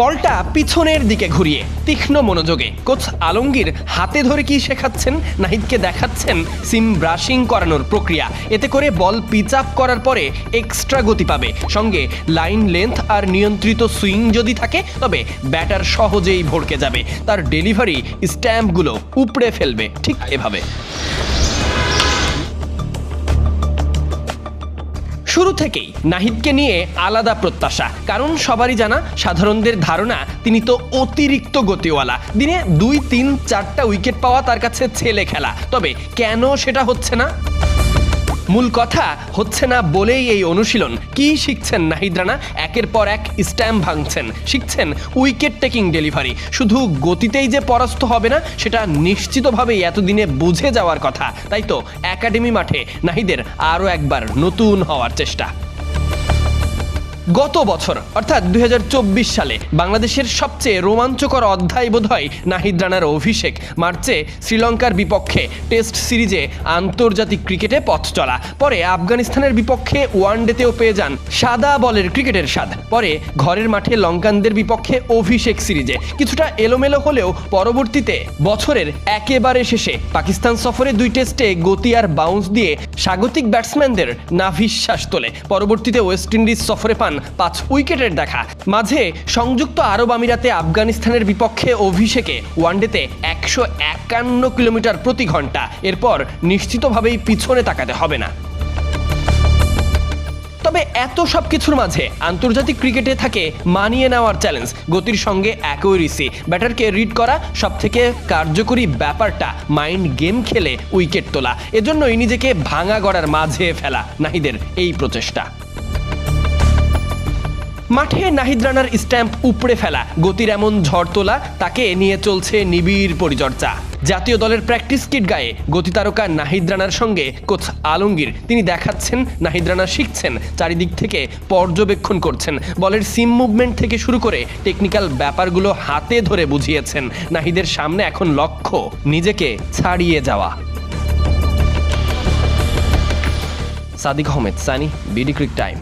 বলটা পিছনের দিকে ঘুরিয়ে, তীক্ষ্ণ মনোযোগে। কোচ আলমগীর হাতে ধরে কি শেখাচ্ছেন? নাহিদকে দেখাচ্ছেন সিম ব্রাশিং করানোর প্রক্রিয়া। এতে করে বল পিচ আপ করার পরে এক্সট্রা গতি পাবে। সঙ্গে লাইন লেন্থ আর নিয়ন্ত্রিত সুইং যদি থাকে, তবে ব্যাটার সহজেই ভড়কে যাবে। তার ডেলিভারি স্ট্যাম্পগুলো উপড়ে ফেলবে। ঠিক এভাবে। শুরু থেকেই নাহিদকে নিয়ে আলাদা প্রত্যাশা। কারণ সবারই জানা, সাধারণদের ধারণা, তিনি তো অতিরিক্ত গতিওয়ালা। দিনে দুই, তিন, চারটা উইকেট পাওয়া তার কাছে ছেলে খেলা। তবে কেন সেটা হচ্ছে না? মূল কথা হচ্ছে না বলেই এই অনুশীলন। কি শিখছেন নাহিদ রানা? একের পর এক স্ট্যাম্প ভাঙছেন। শিখছেন উইকেট টেকিং ডেলিভারি। শুধু গতিতেই যে পরাস্ত হবে না, সেটা নিশ্চিতভাবেই এতদিনে বুঝে যাওয়ার কথা। তাই তো, একাডেমি মাঠে নাহিদের আরও একবার নতুন হওয়ার চেষ্টা। গত বছর, অর্থাৎ দুই হাজার চব্বিশ সালে, বাংলাদেশের সবচেয়ে রোমাঞ্চকর অধ্যায় বোধহয় নাহিদ রানার অভিষেক, মার্চে শ্রীলঙ্কার বিপক্ষে টেস্ট সিরিজে আন্তর্জাতিক ক্রিকেটে পথ চলা। পরে আফগানিস্তানের বিপক্ষে ওয়ানডেতেও পেয়ে যান সাদা বলের ক্রিকেটের স্বাদ। পরে ঘরের মাঠে লঙ্কানদের বিপক্ষে অভিষেক সিরিজে। কিছুটা এলোমেলো হলেও পরবর্তীতে বছরের একেবারে শেষে পাকিস্তান সফরে দুই টেস্টে গতি আর বাউন্স দিয়ে স্বাগতিক ব্যাটসম্যানদের নাভিশ্বাস তোলে। পরবর্তীতে ওয়েস্ট ইন্ডিজ সফরে পান পাঁচ উইকেটের দেখা। মাঝে সংযুক্ত আরব আমিরাতে আফগানিস্তানের বিপক্ষে অভিষেকে ওয়ানডেতে একশো একান্ন কিলোমিটার প্রতি ঘণ্টা এরপর নিশ্চিতভাবেই পিছনে তাকাতে হবে না। তবে এত সব কিছুর মাঝে আন্তর্জাতিক ক্রিকেটে থাকে মানিয়ে নেওয়ার চ্যালেঞ্জ। গতির সঙ্গে অ্যাকুরেসি ব্যাটারকে রিড করা সব থেকে কার্যকরী ব্যাপারটা মাইন্ড গেম খেলে উইকেট তোলা। এজন্যই নিজেকে ভাঙা গড়ার মাঝে ফেলা নাহিদের এই প্রচেষ্টা। মাঠে নাহিদ রানার স্ট্যাম্প উপড়ে ফেলা, গতির এমন ঝড় তোলা, তাকে নিয়ে চলছে নিবিড় পরিচর্যা। জাতীয় দলের প্র্যাকটিস কিট গায়ে গতি তারকা নাহিদ রানার সঙ্গে কোচ আলমগীর। তিনি দেখাচ্ছেন, নাহিদ রানা শিখছেন, চারিদিক থেকে পর্যবেক্ষণ করছেন, বলের সিম মুভমেন্ট থেকে শুরু করে টেকনিক্যাল ব্যাপারগুলো হাতে ধরে বুঝিয়েছেন। নাহিদের সামনে এখন লক্ষ্য, নিজেকে ছাড়িয়ে যাওয়া। Sadiq Ahmed, Sunny, BD cric time.